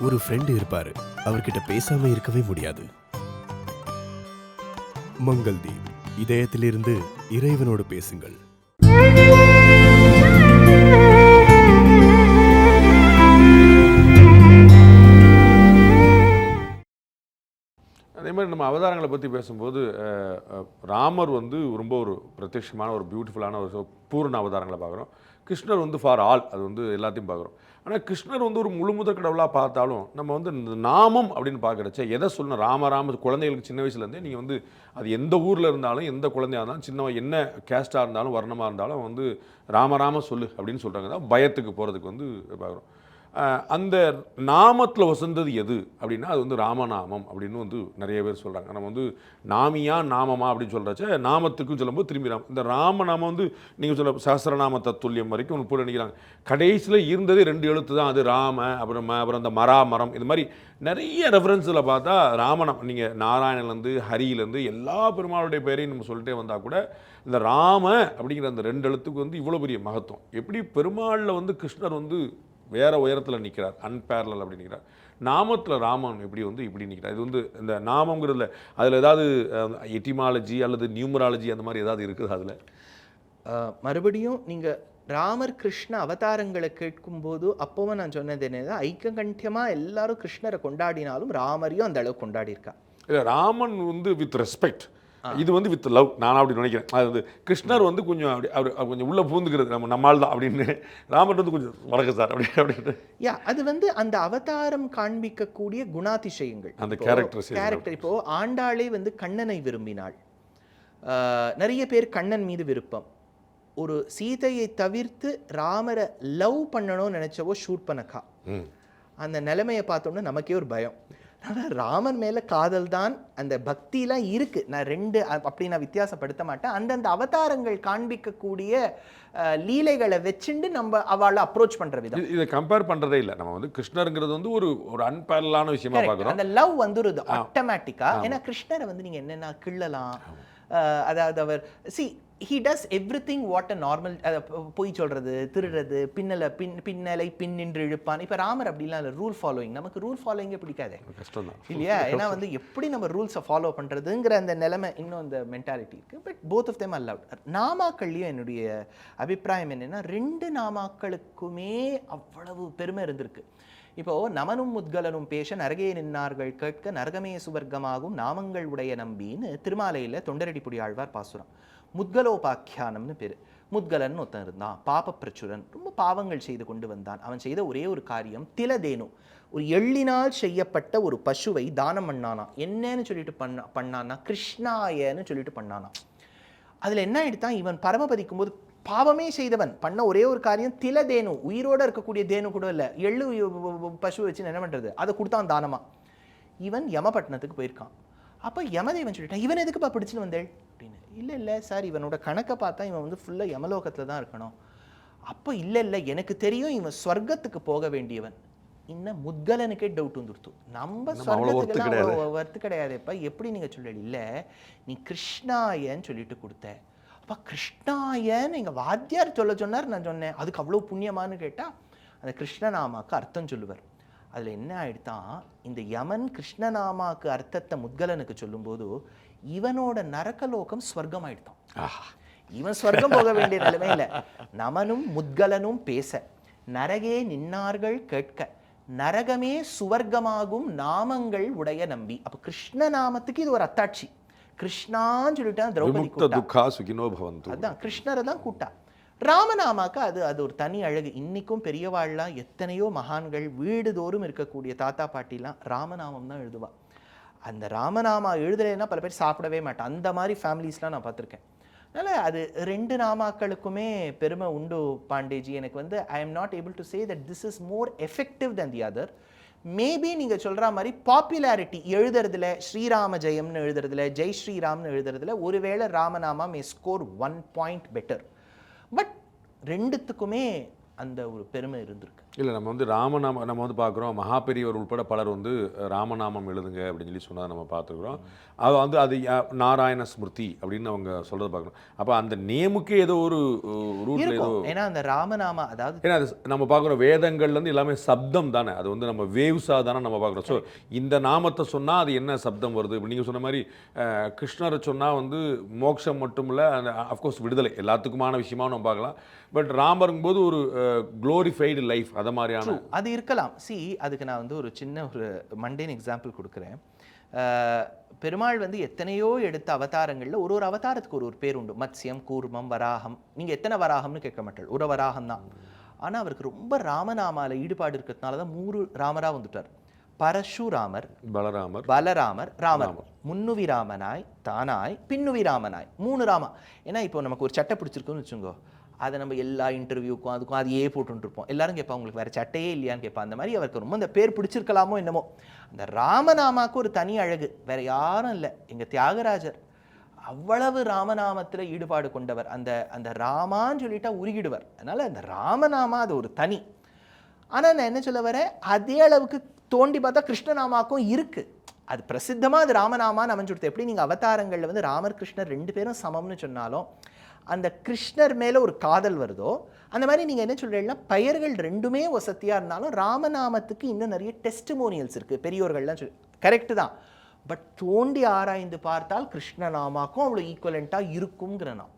ஒரு ஃப்ரெண்டு இருப்பாரு. அவர்கிட்ட பேசாம இருக்கவே முடியாது. மங்கள்தீப் இதயத்திலிருந்து இறைவனோடு பேசுங்கள். நம்ம அவதாரங்களை பற்றி பேசும்போது ராமர் வந்து ரொம்ப ஒரு பிரத்யட்சமான ஒரு பியூட்டிஃபுல்லான ஒரு பூர்ண அவதாரங்களை பார்க்குறோம். கிருஷ்ணர் வந்து ஃபார் ஆல் அது வந்து எல்லாத்தையும் பார்க்குறோம். ஆனால் கிருஷ்ணர் வந்து ஒரு முழுமுதற் கடவுளாக பார்த்தாலும் நம்ம வந்து இந்த நாமம் அப்படின்னு பார்க்குறச்ச எதை சொல்லணும்? ராம ராம குழந்தைகளுக்கு சின்ன வயசுலேருந்தே நீங்கள் வந்து அது எந்த ஊரில் இருந்தாலும் எந்த குழந்தையாக இருந்தாலும் சின்ன என்ன கேஸ்ட்டாக இருந்தாலும் வர்ணமாக இருந்தாலும் வந்து ராம ராம சொல்லு அப்படின்னு சொல்கிறாங்க தான் பயத்துக்கு போகிறதுக்கு வந்து பார்க்குறோம். அந்த நாமத்தில் வசந்தது எது அப்படின்னா அது வந்து ராமநாமம் அப்படின்னு வந்து நிறைய பேர் சொல்கிறாங்க நம்ம வந்து நாமியா நாமமா அப்படின்னு சொல்கிறச்ச நாமத்துக்கும் சொல்லும்போது திரும்பி ராம இந்த ராமநாமம் வந்து நீங்கள் சொல்ல சஹசிரநாம தத்துல்யம் வரைக்கும் ஒன்று போட்டு நினைக்கிறாங்க. கடைசியில் இருந்ததே ரெண்டு எழுத்து தான். அது ராம அப்புறம் அப்புறம் அந்த மரா மரம் இது மாதிரி நிறைய ரெஃபரன்ஸில் பார்த்தா ராமனம் நீங்கள் நாராயணன்லேருந்து ஹரியிலேருந்து எல்லா பெருமாளுடைய பெயரையும் நம்ம சொல்லிட்டே வந்தால் கூட இந்த ராம அப்படிங்கிற அந்த ரெண்டு எழுத்துக்கு வந்து இவ்வளோ பெரிய மகத்துவம். எப்படி பெருமாளில் வந்து கிருஷ்ணர் வந்து வேற உயரத்தில் நிற்கிறார் அன்பேரலல் அப்படி நிற்கிறார் நாமத்தில் ராமன் எப்படி வந்து இப்படி நிற்கிறார் இது வந்து இந்த நாமங்கிறதுல அதில் ஏதாவது எட்டிமாலஜி அல்லது நியூமராலஜி அந்த மாதிரி ஏதாவது இருக்குது அதில்? மறுபடியும் நீங்க ராமர் கிருஷ்ண அவதாரங்களை கேட்கும்போது அப்பவும் நான் சொன்னது என்னது? ஐக்ககண்டியமாக எல்லாரும் கிருஷ்ணரை கொண்டாடினாலும் ராமரையும் அந்த அளவு கொண்டாடி இருக்கா இல்லை ராமன் வந்து வித் ரெஸ்பெக்ட் இது வந்து வித் லவ் நான் அப்படி நினைக்கிறேன். அது வந்து கிருஷ்ணர் வந்து கொஞ்சம் அப்படி அவர் கொஞ்சம் உள்ளே பூந்துக்கிறது நம்ம நம்மால் தான் அப்படின்னு ராமன் வந்து கொஞ்சம் வணக்கம் சார் அப்படி அப்படின்னு யா அது வந்து அந்த அவதாரம் காண்பிக்கக்கூடிய குணாதிசயங்கள். அந்த எல்லாம். கேரக்டர் இப்போ ஆண்டாளே வந்து கண்ணனை விரும்பினாள். நிறைய பேர் கண்ணன் மீது விருப்பம். ஒரு சீதையை தவிர்த்து ராமரை லவ் பண்ணணும்னு நினைச்சவோ ஷூட் பண்ணக்கா. அந்த நிலைமையை பார்த்தோம்னா நமக்கே ஒரு பயம். ஆனா ராமன் மேல காதல் தான் அந்த பக்திலாம் இருக்கு. நான் ரெண்டு அப்படி நான் வித்தியாசப்படுத்த மாட்டேன். அந்தந்த அவதாரங்கள் காண்பிக்கக்கூடிய லீலைகளை வச்சுண்டு நம்ம அவளை அப்ரோச் பண்ற விதம். இது- கம்பேர் பண்ணுறதே இல்லை. நம்ம வந்து கிருஷ்ணருங்கிறது வந்து ஒரு ஒரு அன்பேரலான விஷயமா. பார்க்குறோம். அந்த லவ் வந்துருது ஆட்டோமேட்டிக்கா ஏன்னா கிருஷ்ணரை வந்து நீங்க என்னென்ன கிள்ளலாம். அதாவது அவர் she he does everything what a normal பொய் சொல்றது திருடுறது பின்னல பின் பின்னலை பின்னின்று இழுப்பான். இப்ப ராமர் அப்படிலாம் இல்லை ரூல் ஃபாலோயிங் நமக்கு ரூல் ஃபாலோயிங்கே பிடிக்காதே. கஷ்டம் தான் இல்லையா? ஏன்னா வந்து எப்படி நம்ம ரூல்ஸை ஃபாலோ பண்றதுங்கிற அந்த நிலைமை இன்னும் அந்த மென்டாலிட்டி இருக்கு. But both of them allowed நாமாக்கள்லையும் என்னுடைய அபிப்பிராயம் என்னன்னா ரெண்டு நாமாக்களுக்குமே அவ்வளவு பெருமை இருந்திருக்கு. இப்போ நமனும் முத்கலனும் பேச நரகே நின்னார்கள் கேட்க நரகமே சுவர்க்கமாகும் நாமங்கள் உடைய நம்பின்னு திருமாலையில் தொண்டரடிப்புடி ஆழ்வார் பாசுரம். முத்கலோபாக்கியானம்னு பேர். முத்கலன் ஒருத்தன் இருந்தான் பாப பிரச்சுரன் ரொம்ப பாவங்கள் செய்து கொண்டு வந்தான். அவன் செய்த ஒரே ஒரு காரியம் திலதேனு. ஒரு எள்ளினால் செய்யப்பட்ட ஒரு பசுவை தானம் பண்ணானா. என்னன்னு சொல்லிட்டு பண்ண பண்ணானா கிருஷ்ணாயன்னு சொல்லிட்டு பண்ணானா. அதில் என்ன ஆயிடுத்தான் இவன் பரமபதிக்கும் போது பாவமே செய்தவன் பண்ண ஒரே ஒரு காரியம் திலதேனு உயிரோட இருக்கக்கூடிய தேனு கூட இல்ல எள்ளு பசு வச்சு என்ன பண்றது? அதை கொடுத்தான் தானமா? இவன் யமபட்டினத்துக்கு போயிருக்கான். அப்போ யமதேவன் சொல்லிட்டான் இவன் எதுக்குப்பா பிடிச்சின்னு வந்தேள் அப்படின்னு. இல்லை இல்லை சார் இவனோட கணக்கை பார்த்தா இவன் வந்து ஃபுல்லாக யமலோகத்தில் தான் இருக்கணும். அப்போ இல்லை இல்லை எனக்கு தெரியும் இவன் ஸ்வர்க்கத்துக்கு போக வேண்டியவன். இன்னும் முத்கலனுக்கே டவுட் வந்துடுத்து. நம்ம ஸ்வர்க்கத்துக்கு வர்த்து கிடையாதுப்பா. எப்படி நீங்கள் சொல்லல இல்லை நீ கிருஷ்ணாயன்னு சொல்லிட்டு கொடுத்த. அப்பா கிருஷ்ணாயன்னு எங்கள் வாத்தியார் சொல்ல சொன்னார் நான் சொன்னேன். அதுக்கு அவ்வளோ புண்ணியமான்னு கேட்டால் அந்த கிருஷ்ணநாமாக்கு அர்த்தம் சொல்லுவார். அதில் என்ன ஆயிடுதான் இந்த யமன் கிருஷ்ணநாமாக்கு அர்த்தத்தை முத்கலனுக்கு சொல்லும்போது இவனோட நரகலோகம் ஸ்வர்க்கம் ஆயிடுதான் ஆஹா. இவன் ஸ்வர்க்கம் போக வேண்டிய நிலைமையில நமனும் முத்கலனும் பேச நரகே நின்னார்கள் கேட்க நரகமே சுவர்க்கமாகும் நாமங்கள் உடைய நம்பி. அப்ப கிருஷ்ண நாமத்துக்கு இது ஒரு அத்தாட்சி. கிருஷ்ணான்னு சொல்லிட்டான் திரௌபதி துக்கா சுகினோ பவந்து. அதான் கிருஷ்ணரை தான் கூட்டா. ராமநாமாக்கு அது அது ஒரு தனி அழகு. இன்னைக்கும் பெரியவாள்லாம் எத்தனையோ மகான்கள் வீடுதோறும் இருக்கக்கூடிய தாத்தா பாட்டிலாம் ராமநாமம் தான் எழுதுவா. அந்த ராமநாமா எழுதலைன்னா பல பேர் சாப்பிடவே மாட்டான் அந்த மாதிரி ஃபேமிலிஸ்லாம் நான் பார்த்துருக்கேன். அதனால் அது ரெண்டு நாமாக்களுக்குமே பெருமை உண்டு பாண்டேஜி. எனக்கு வந்து I am not able to say that this is more effective than the other maybe நீங்கள் சொல்கிற மாதிரி பாப்புலாரிட்டி எழுதுறதுல ஸ்ரீராம ஜெயம்னு எழுதுறதுல ஜெய் ஸ்ரீராம்னு எழுதுறதுல ஒருவேளை Ramanama may score one point better but ரெண்டுத்துக்குமே அந்த ஒரு பெருமை இருந்திருக்கு. இல்லை நம்ம வந்து ராமநாம நம்ம வந்து பார்க்குறோம் மகாபெரியவர் உட்பட பலர் வந்து ராமநாமம் எழுதுங்க அப்படின்னு சொல்லி சொன்னதை நம்ம பார்த்துருக்குறோம். அது வந்து அது நாராயண ஸ்மிருதி அப்படின்னு அவங்க சொல்கிறத பார்க்குறோம். அப்போ அந்த நேமுக்கே ஏதோ ஒரு ரூட்ல ஏதோ ஏன்னா அந்த ராமநாமா அதாவது ஏன்னா அது நம்ம பார்க்குறோம் வேதங்கள்லேருந்து எல்லாமே சப்தம் தானே. அது வந்து நம்ம வேவ்ஸாக தானே நம்ம பார்க்குறோம். ஸோ இந்த நாமத்தை சொன்னால் அது என்ன சப்தம் வருது? இப்போ நீங்கள் சொன்ன மாதிரி கிருஷ்ணரை சொன்னால் வந்து மோட்சம் மட்டும் இல்லை அந்த அஃப்கோர்ஸ் விடுதலை. எல்லாத்துக்குமான விஷயமா நம்ம பார்க்கலாம். பட் ராமருங்கும் போது ஒரு க்ளோரிஃபைடு லைஃப் அதை மாதிரியான அது இருக்கலாம். சி அதுக்கு நான் வந்து ஒரு சின்ன ஒரு மண்டேன் எக்ஸாம்பிள் கொடுக்குறேன். பெருமாள் வந்து எத்தனையோ எடுத்த அவதாரங்களில் ஒரு ஒரு அவதாரத்துக்கு ஒரு ஒரு பேர் உண்டு. மத்ஸ்யம் கூர்மம் வராகம். நீங்கள் எத்தனை வராகம்னு கேட்க மாட்டாள் ஒரு வராகம் தான். ஆனால் அவருக்கு ரொம்ப ராமநாமால ஈடுபாடு இருக்கிறதுனால தான் மூணு ராமரா வந்துட்டார். பரசுராமர் பலராமர் பலராமர் ராமர். முன்னுவி ராமனாய் தானாய் பின்னுவி ராமனாய். மூணு ராமா. ஏன்னா இப்போ நமக்கு ஒரு சட்டை பிடிச்சிருக்குன்னு வச்சுக்கோ அதை நம்ம எல்லா இன்டர்வியூக்கும் அதுக்கும் அதையே போட்டுருப்போம் எல்லாரும் கேட்பா உங்களுக்கு வேற சட்டையே இல்லையான்னு கேட்பா. அந்த மாதிரி அவருக்கு ரொம்ப அந்த பேர் பிடிச்சிருக்கலாமோ என்னமோ. அந்த ராமநாமாவுக்கு ஒரு தனி அழகு வேற யாரும் இல்லை. எங்கள் தியாகராஜர் அவ்வளவு ராமநாமத்தில் ஈடுபாடு கொண்டவர். அந்த அந்த ராமான்னு சொல்லிட்டா உருகிடுவர். அதனால் அந்த ராமநாமா அது ஒரு தனி. ஆனால் நான் என்ன சொல்ல வரேன்? அதே அளவுக்கு தோண்டி பார்த்தா கிருஷ்ணநாமாக்கும் இருக்குது அது பிரசித்தமாக அது ராமநாமான்னு அமைஞ்சுடுது. எப்படி நீங்கள் அவதாரங்களில் வந்து ராமர் கிருஷ்ணர் ரெண்டு பேரும் சமம்னு சொன்னாலும் அந்த கிருஷ்ணர் மேலே ஒரு காதல் வருதோ அந்த மாதிரி நீங்கள் என்ன சொல்கிறீங்கன்னா பெயர்கள் ரெண்டுமே வசதியாக இருந்தாலும் ராமநாமத்துக்கு இன்னும் நிறைய டெஸ்டிமோனியல்ஸ் இருக்குது பெரியோர்கள்லாம் சொல்லி கரெக்டு தான். பட் தோண்டி ஆராய்ந்து பார்த்தால் கிருஷ்ணநாமாக்கும் அவ்வளோ ஈக்குவலண்ட்டாக இருக்குங்கிற நான்